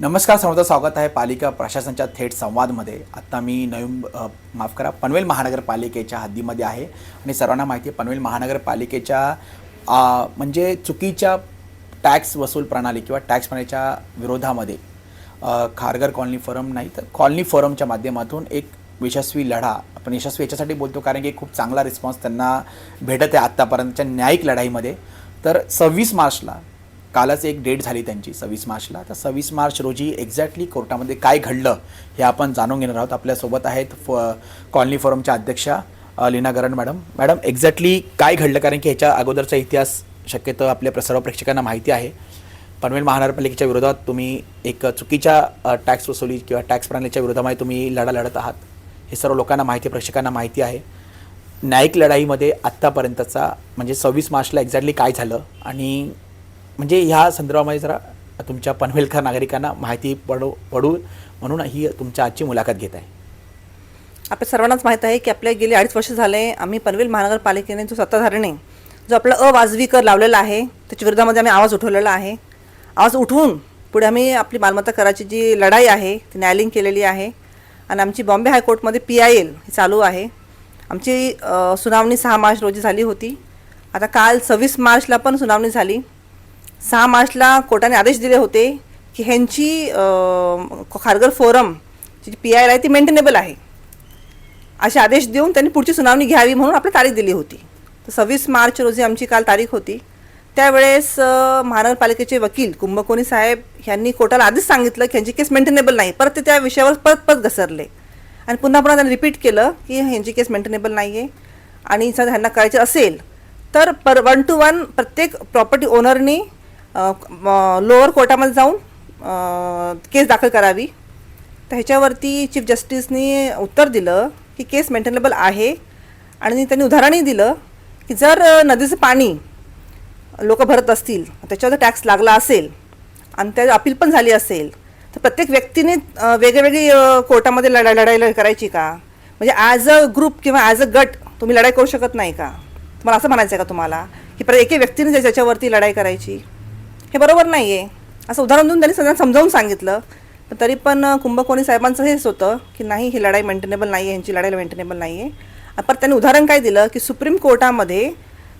नमस्कार सर्वांचं स्वागत आहे पालिका प्रशासनाच्या थेट संवादमध्ये. आत्ता मी नवीन माफ करा पनवेल महानगरपालिकेच्या हद्दीमध्ये आहे. आणि सर्वांना माहिती आहे पनवेल महानगरपालिकेच्या म्हणजे चुकीच्या टॅक्स वसूल प्रणाली किंवा टॅक्स प्रणालीच्या विरोधामध्ये खारगर कॉलनी फोरम नाही तर कॉलनी फोरमच्या माध्यमातून एक यशस्वी लढा आपण यशस्वी याच्यासाठी बोलतो कारण की खूप चांगला रिस्पॉन्स त्यांना भेटत आहे आत्तापर्यंतच्या न्यायिक लढाईमध्ये. तर सव्वीस मार्चला कालच एक डेट झाली त्यांची सव्वीस मार्चला. तर सव्वीस मार्च रोजी एक्झॅक्टली कोर्टामध्ये काय घडलं हे आपण जाणून घेणार आहोत. आपल्यासोबत आहेत फ कॉलनी फोरमच्या अध्यक्षा Leena Garan madam. Madam exactly काय घडलं? कारण की ह्याच्या अगोदरचा इतिहास शक्यतो आपल्या सर्व प्रेक्षकांना माहिती आहे. पनवेल महानगरपालिकेच्या विरोधात तुम्ही एक चुकीच्या टॅक्स वसुली किंवा टॅक्स प्रणालीच्या विरोधामध्ये तुम्ही लढा लढत आहात. हे सर्व लोकांना माहिती प्रेक्षकांना माहिती आहे. न्यायिक लढाईमध्ये आत्तापर्यंतचा म्हणजे सव्वीस मार्चला एक्झॅक्टली काय झालं आणि म्हणजे ह्या संदर्भामध्ये जरा तुमच्या पनवेलकर नागरिकांना माहिती पडू पडू म्हणून ही तुमच्या आजची मुलाखत घेत आहे. आपल्या सर्वांनाच माहीत आहे की आपल्या गेली अडीच वर्ष झाले आम्ही पनवेल महानगरपालिकेने जो सत्ताधारणे जो आपला अवाजवी कर लावलेला आहे त्याच्या विरोधामध्ये आम्ही आवाज उठवलेला आहे. आवाज उठवून पुढे आम्ही आपली मालमत्ता कराची जी लढाई आहे ती न्यायालयीन केलेली आहे. आणि आमची बॉम्बे हायकोर्टमध्ये पी आय एल ही चालू आहे. आमची सुनावणी सहा मार्च रोजी झाली होती. आता काल सव्वीस मार्चला पण सुनावणी झाली. सहा मार्चला कोर्टाने आदेश दिले होते की ह्यांची खारगर खारघर फोरम जी पी आय आहे ती मेंटेनेबल आहे. असे आदेश देऊन त्यांनी पुढची सुनावणी घ्यावी म्हणून आपली तारीख दिली होती. तर सव्वीस मार्च रोजी आमची काल तारीख होती. त्यावेळेस महानगरपालिकेचे वकील कुंभकोणी साहेब यांनी कोर्टाला आधीच सांगितलं की यांची केस मेंटेनेबल नाही. परत ते त्या विषयावर परत परत घसरले. आणि पुन्हा पुन्हा त्यांनी रिपीट केलं की ह्यांची केस मेंटेनेबल नाही आहे आणि जर ह्यांना करायचं असेल तर पर वन टू वन प्रत्येक प्रॉपर्टी ओनरनी लोअर कोर्टामध्ये जाऊन केस दाखल करावी. तर ह्याच्यावरती चीफ जस्टिसनी उत्तर दिलं की केस मेंटेनेबल आहे आणि त्यांनी उदाहरणही दिलं की जर नदीचं पाणी लोक भरत असतील त्याच्यावर जर टॅक्स लागला असेल आणि त्या अपील पण झाली असेल तर प्रत्येक व्यक्तीने वेगळेवेगळी वेगळी कोर्टामध्ये लढा लढाई करायची का? म्हणजे ॲज अ ग्रुप किंवा ॲज अ गट तुम्ही लढाई करू शकत नाही का? तुम्हाला असं म्हणायचं आहे का तुम्हाला? की प्रत्येक एके व्यक्तीने त्या- त्याच्यावरती लढाई करायची हे बरोबर नाही आहे असं उदाहरण देऊन त्यांनी सगळ्यांना समजावून सांगितलं. पण तरी पण कुंभकोणी साहेबांचं हेच होतं की नाही ही लढाई मेंटेनेबल नाही आहे ह्यांची लढाई मेंटेनेबल नाही आहे पर त्यांनी उदाहरण काय दिलं? की सुप्रीम कोर्टामध्ये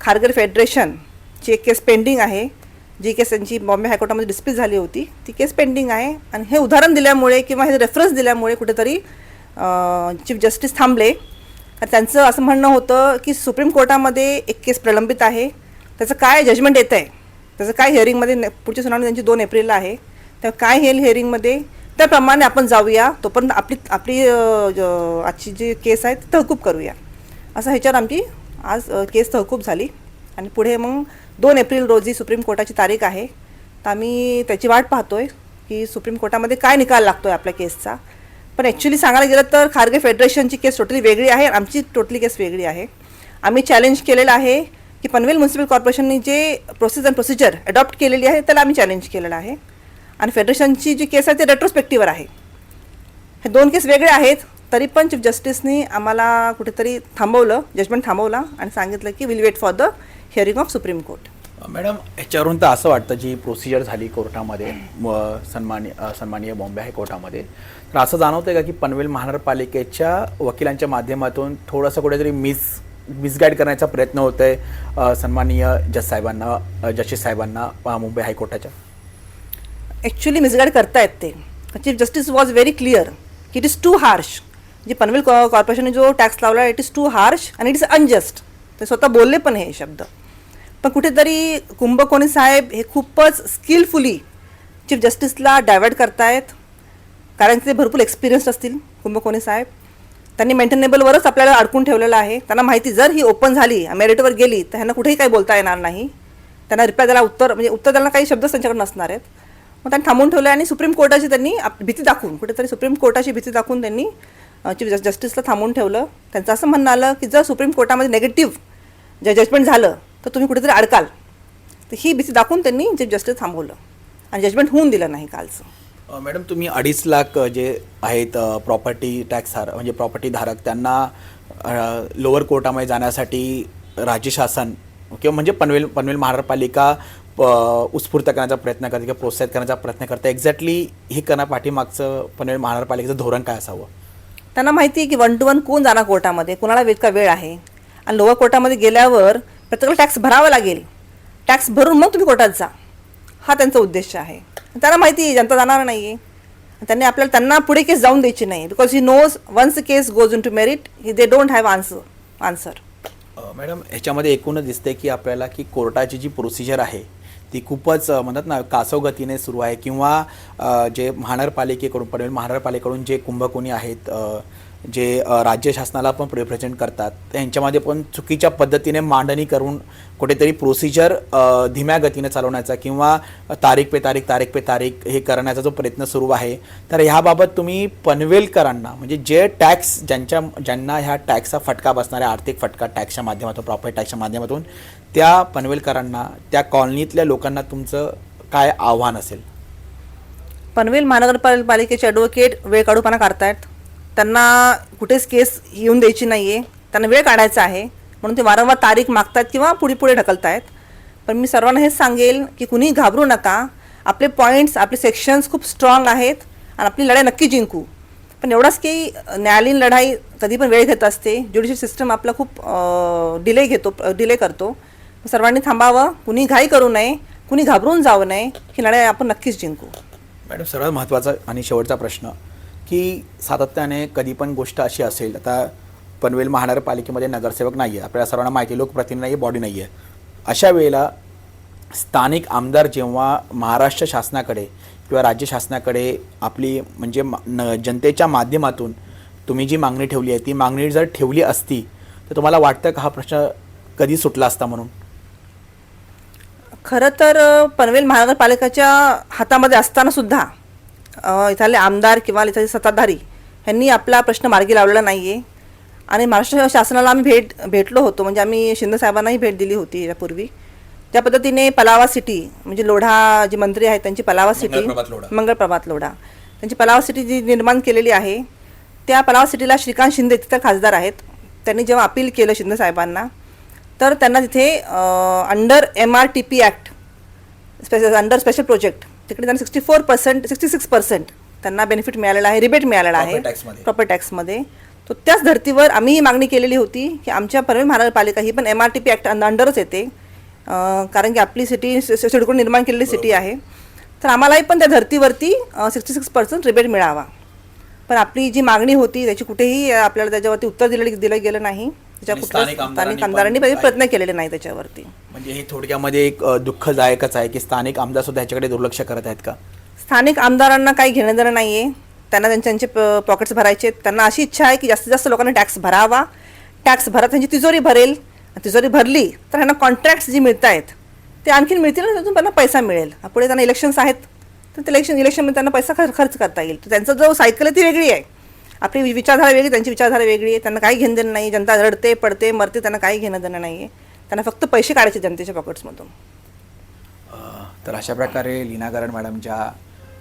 खारगर फेडरेशनची एक केस पेंडिंग आहे. जी केस त्यांची बॉम्बे हायकोर्टामध्ये डिस्प्यूट झाली होती. ती केस पेंडिंग आहे. आणि हे उदाहरण दिल्यामुळे किंवा हे रेफरन्स दिल्यामुळे कुठेतरी चीफ जस्टिस थांबले. आणि त्यांचं असं म्हणणं होतं की सुप्रीम कोर्टामध्ये एक केस प्रलंबित आहे. त्याचं काय जजमेंट येतं आहे त्याचं काय हिअरिंगमध्ये पुढची सुनावणी त्यांची दोन एप्रिलला आहे. तर काय हेल हिअरिंगमध्ये त्याप्रमाणे आपण जाऊया. तोपर्यंत आपली आपली आजची जी केस आहे ती तहकूब करूया. असं ह्याच्यावर आमची आज केस तहकूब झाली. आणि पुढे मग दोन एप्रिल रोजी सुप्रीम कोर्टाची तारीख आहे. तर आम्ही त्याची वाट पाहतो आहे की सुप्रीम कोर्टामध्ये काय निकाल लागतो आहे आपल्या केसचा पण ॲक्च्युली सांगायला गेलं तर खारगे फेडरेशनची केस टोटली वेगळी आहे आमची टोटली केस वेगळी आहे. आम्ही चॅलेंज केलेलं आहे की पनवेल म्युन्सिपल कॉर्पोरेशनने जे प्रोसेस अँड प्रोसिजर अडॉप्ट केलेली आहे त्याला आम्ही चॅलेंज केलेलं आहे. आणि फेडरेशनची जी केस आहे ती रेट्रोस्पेक्टिव्हर आहे. हे दोन केस वेगळे आहेत तरी पण चीफ जस्टिसनी आम्हाला कुठेतरी थांबवलं जजमेंट थांबवलं आणि सांगितलं की will wait for the hearing of Supreme Court madam याच्यावरून तर असं वाटतं जी प्रोसिजर झाली कोर्टामध्ये सन्मानीय सन्मानीय अ, सन्माननीय बॉम्बे हायकोर्टामध्ये तर असं जाणवतं का की पनवेल महानगरपालिकेच्या वकिलांच्या माध्यमातून थोडंसं कुठेतरी मिस मिसगाईड करण्याचा प्रयत्न होत आहे सन्माननीय जज साहेबांना जस्टिस साहेबांना मुंबई हायकोर्टाच्या. ॲक्च्युली मिसगाईड करतायत ते. Chief justice was very clear की इट इज टू हार्श जे पनवेल कॉ कॉर्पोरेशनने जो टॅक्स लावला इट इज टू हार्श आणि इट इज अनजस्ट ते स्वतः बोलले पण हे शब्द. पण कुठेतरी कुंभकोणी साहेब हे खूपच स्किलफुली चीफ जस्टिसला डायवर्ट करतायत. कारण ते भरपूर एक्सपिरियन्स असतील कुंभकोणी साहेब. त्यांनी मेंटेनेबलवरच आपल्याला अडकून ठेवलेलं आहे. त्यांना माहिती जर ही ओपन झाली मेरिटवर गेली तर ह्यांना कुठेही काही बोलता येणार नाही. त्यांना रिप्लाय द्यायला उत्तर म्हणजे उत्तर द्यायला काही शब्दच त्यांच्याकडे नसणार आहेत. मग त्यांनी थांबून ठेवलं आणि सुप्रीम कोर्टाची त्यांनी आप- भीती दाखवून कुठेतरी सुप्रीम कोर्टाची भीती दाखवून त्यांनी चीफ जस जस्टिसला थांबून ठेवलं. त्यांचं असं म्हणणं आलं की जर सुप्रीम कोर्टामध्ये नेगेटिव्ह जे जजमेंट झालं तर तुम्ही कुठेतरी अडकाल. तर ही भीती दाखवून त्यांनी चीफ जस्टिस थांबवलं. आणि जजमेंट होऊन दिलं नाही कालचं. मॅडम तुम्ही अडीच लाख जे आहेत प्रॉपर्टी टॅक्स धारक म्हणजे प्रॉपर्टी धारक त्यांना लोअर कोर्टामध्ये जाण्यासाठी राज्य शासन किंवा म्हणजे पनवेल पनवेल महानगरपालिका प- उत्स्फूर्त करण्याचा प्रयत्न करते किंवा प्रोत्साहित करण्याचा प्रयत्न करते. एक्झॅक्टली हे करणं पाठीमागचं पनवेल महानगरपालिकेचं धोरण काय असावं? त्यांना माहिती आहे की वन टू वन कोण जाणार कोर्टामध्ये? कोणाला इतका वेळ आहे? आणि लोअर कोर्टामध्ये गेल्यावर प्रत्येकाला टॅक्स भरावा लागेल. टॅक्स भरून मग तुम्ही कोर्टात जा. हा त्यांचा उद्देश आहे. त्यांना माहिती आहे जनता जाणार नाही त्यांनी आपल्याला त्यांना पुढे केस जाऊन द्यायची नाही. Because he knows once case goes into merit he they don't have answer answer madam ह्याच्यामध्ये एकूणच दिसते की आपल्याला की कोर्टाची जी प्रोसिजर आहे ती खूपच म्हणतात ना कासव गतीने सुरू आहे. किंवा जे महानगरपालिकेकडून पनवेल महानगरपालिकेकडून जे कुंभकोणी आहेत जे राज्य शासनाला पण रिप्रेझेंट करतात. त्यांच्यामध्ये पण चुकीच्या पद्धतीने मांडणी करून कुठेतरी प्रोसिजर धीम्या गतीने चालवण्याचा किंवा तारीख पे तारीख तारीख पे तारीख हे करण्याचा जो प्रयत्न सुरू आहे. तर ह्याबाबत तुम्ही पनवेलकरांना म्हणजे जे टॅक्स ज्यांच्या ज्यांना ह्या टॅक्सचा फटका बसणाऱ्या आर्थिक फटका टॅक्सच्या माध्यमातून प्रॉपर्टी टॅक्सच्या माध्यमातून त्या पनवेलकरांना त्या कॉलनीतल्या लोकांना तुमचं काय आव्हान असेल? पनवेल महानगरपालिकेचे ॲडव्होकेट वेळ काढूपणा काढतायत त्यांना कुठेच केस येऊन द्यायची नाही आहे त्यांना वेळ काढायचा आहे. म्हणून ते वारंवार तारीख मागतात किंवा पुढे पुढे ढकलत आहेत पण मी सर्वांना हेच सांगेल की कुणी घाबरू नका. आपले पॉईंट्स आपले सेक्शन्स खूप स्ट्रॉंग आहेत आणि आपली लढाई नक्की जिंकू. पण एवढंच की न्यायालयीन लढाई कधी पण वेळ घेत असते. ज्युडिशियल सिस्टम आपला खूप डिले घेतो डिले करतो. सर्वांनी थांबावं. कुणी घाई करू नये. कुणी घाबरून जाऊ नये. ही लढाई आपण नक्कीच जिंकू. मॅडम सर्वात महत्त्वाचा आणि शेवटचा प्रश्न की सातत्याने कधी पण गोष्ट अशी असेल आता पनवेल महानगरपालिकेमध्ये नगरसेवक नाही आहे आपल्या सर्वांना माहिती लोकप्रतिनिधी नाही आहे बॉडी नाही आहे अशा वेळेला स्थानिक आमदार जेव्हा महाराष्ट्र शासनाकडे किंवा राज्य शासनाकडे आपली म्हणजे न जनतेच्या माध्यमातून तुम्ही जी मागणी ठेवली आहे ती मागणी जर ठेवली असती तर तुम्हाला वाटतं का हा प्रश्न कधी सुटला असता म्हणून? खरं तर पनवेल महानगरपालिकेच्या हातामध्ये असताना सुद्धा इथले आमदार किंवा इथले सत्ताधारी यांनी आपला प्रश्न मार्गी लावलेला नाही आहे आणि महाराष्ट्र शासनाला आम्ही भेट भेटलो होतो. म्हणजे आम्ही शिंदे साहेबांनाही भेट दिली होती यापूर्वी. त्या पद्धतीने पलावा सिटी म्हणजे लोढा जे मंत्री आहेत त्यांची पलावा सिटी मंगलप्रभात लोढा. त्यांची पलावा सिटी जी निर्माण केलेली आहे त्या पलावा सिटीला श्रीकांत शिंदे तिथं खासदार आहेत. त्यांनी जेव्हा अपील केलं शिंदे साहेबांना तर त्यांना तिथे under M R T P act special under special project तिकडे त्यांना sixty four percent sixty six percent त्यांना बेनिफिट मिळालेला आहे रिबेट मिळालेला आहे. प्रॉपर टॅक्समध्ये तो त्याच धर्तीवर आम्ही ही मागणी केलेली होती की आमच्या पनवेल महानगरपालिका ही पण M R T P act अंडरच येते. कारण की आपली सिटी सिडकोन निर्माण केलेली सिटी आहे. तर आम्हालाही पण त्या धर्तीवरती सिक्स्टी सिक्स पर्सेंट रिबेट मिळावा. पण आपली जी मागणी होती त्याची कुठेही आपल्याला त्याच्यावरती उत्तर दिलं दिलं गेलं नाही. त्याच्या आणि कुठलं स्थानिक आमदारांनी प्रयत्न केलेले नाही त्याच्यावरती. म्हणजे हे थोडक्यामध्ये एक दुःखदायकच आहे की स्थानिक आमदार सुद्धा ह्याच्याकडे दुर्लक्ष करत आहेत का? स्थानिक आमदारांना काही घेणं देणं नाही आहे त्यांना त्यांचे त्यांचे पॉकेट्स भरायचे. त्यांना अशी इच्छा आहे की जास्तीत जास्त लोकांना टॅक्स भरावा. टॅक्स भरत त्यांची तिजोरी भरेल. तिजोरी भरली तर ह्यांना कॉन्ट्रॅक्ट्स जी मिळत आहेत ते आणखीन मिळतील आणि त्यातून त्यांना पैसा मिळेल. पुढे त्यांना इलेक्शन्स आहेत तर ते इलेक्शन इलेक्शनमध्ये त्यांना पैसा खर्च करता येईल. त्यांचा जो सायकल आहे ती वेगळी आहे. आपली विचारधारा वेगळी त्यांची विचारधारा वेगळी आहे. त्यांना काही घेणं देणं नाही जनता रडते पडते मरते त्यांना काही घेणं देणं नाही आहे त्यांना फक्त पैसे काढायचे जनतेच्या पॉकेट्समधून. तर अशा प्रकारे लीना मॅडमच्या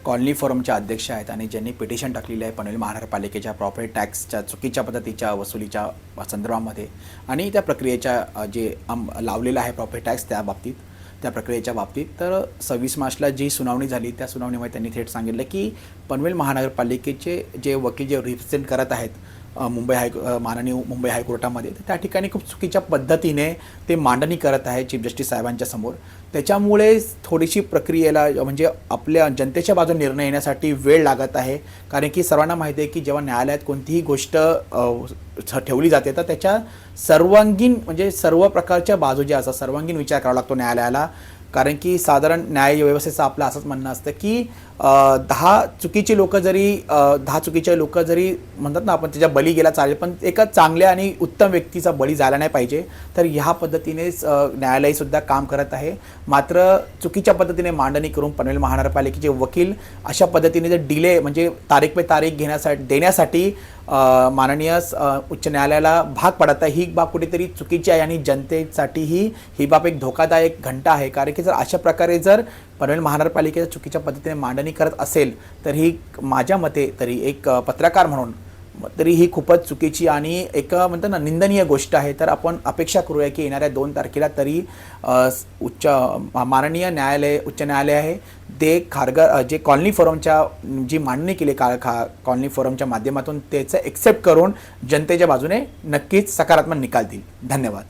कॉलनी फोरमच्या अध्यक्ष आहेत आणि ज्यांनी पिटिशन टाकलेली आहे पनवेल महानगरपालिकेच्या प्रॉपर्टी टॅक्सच्या चुकीच्या पद्धतीच्या वसुलीच्या संदर्भामध्ये आणि त्या प्रक्रियेच्या जे लावलेलं आहे प्रॉपर्टी टॅक्स त्या बाबतीत त्या प्रक्रियेच्या बाबतीत. तर सव्वीस मार्चला जी सुनावणी झाली त्या सुनावणीमध्ये त्यांनी थेट सांगितलं की पनवेल महानगरपालिकेचे जे वकील जे रिप्रेझेंट करत आहेत मुंबई हाय माननीय मुंबई हायकोर्टामध्ये. तर त्या ठिकाणी खूप चुकीच्या पद्धतीने ते मांडणी करत आहे चीफ जस्टिस साहेबांच्या समोर. त्याच्यामुळे थोडीशी प्रक्रियेला म्हणजे आपल्या जनतेच्या बाजूने निर्णय येण्यासाठी वेळ लागत आहे. कारण की सर्वांना माहिती आहे की जेव्हा न्यायालयात कोणतीही गोष्ट ठेवली जाते तर त्याच्या सर्वांगीण म्हणजे सर्व प्रकारच्या बाजू ज्या असतात सर्वांगीण विचार करावा लागतो न्यायालयाला. कारण की साधारण न्याय व्यवस्थेचं आपलं असंच म्हणणं असतं की दहा चुकीची लोक जरी दहा चुकीचे लोक जरी म्हणतात ना आपण त्याच्या बळी गेला चालेल पण एका चांगल्या आणि उत्तम व्यक्तीचा बळी झाला नाही पाहिजे तर ह्या पद्धतीनेच न्यायालयसुद्धा काम करत आहे. मात्र चुकीच्या पद्धतीने मांडणी करून पनवेल महानगरपालिकेचे वकील अशा पद्धतीने जर डिले म्हणजे तारीख पे तारीख घेण्यासाठी देण्यासाठी माननीय उच्च न्यायालयाला भाग पडत आहे ही बाब कुठेतरी चुकीची आहे आणि जनतेसाठीही ही बाब एक धोकादायक घंटा आहे. कारण की जर अशा प्रकारे जर पनवेल महानगरपालिकेच्या चुकीच्या पद्धतीने मांडणी करत असेल तर ही माझ्या मते तरी एक पत्रकार म्हणून तरी ही खूपच चुकीची आणि एक म्हणतात ना निंदनीय गोष्ट आहे. तर आपण अपेक्षा करूया की येणाऱ्या दोन तारखेला तरी उच्च माननीय न्यायालय उच्च न्यायालय आहे. ते खारगर जे कॉलनी फोरमच्या जी मांडणी केली का खा कॉलनी फोरमच्या माध्यमातून त्याचं एक्सेप्ट करून जनतेच्या बाजूने नक्कीच सकारात्मक निकाल देईल. धन्यवाद.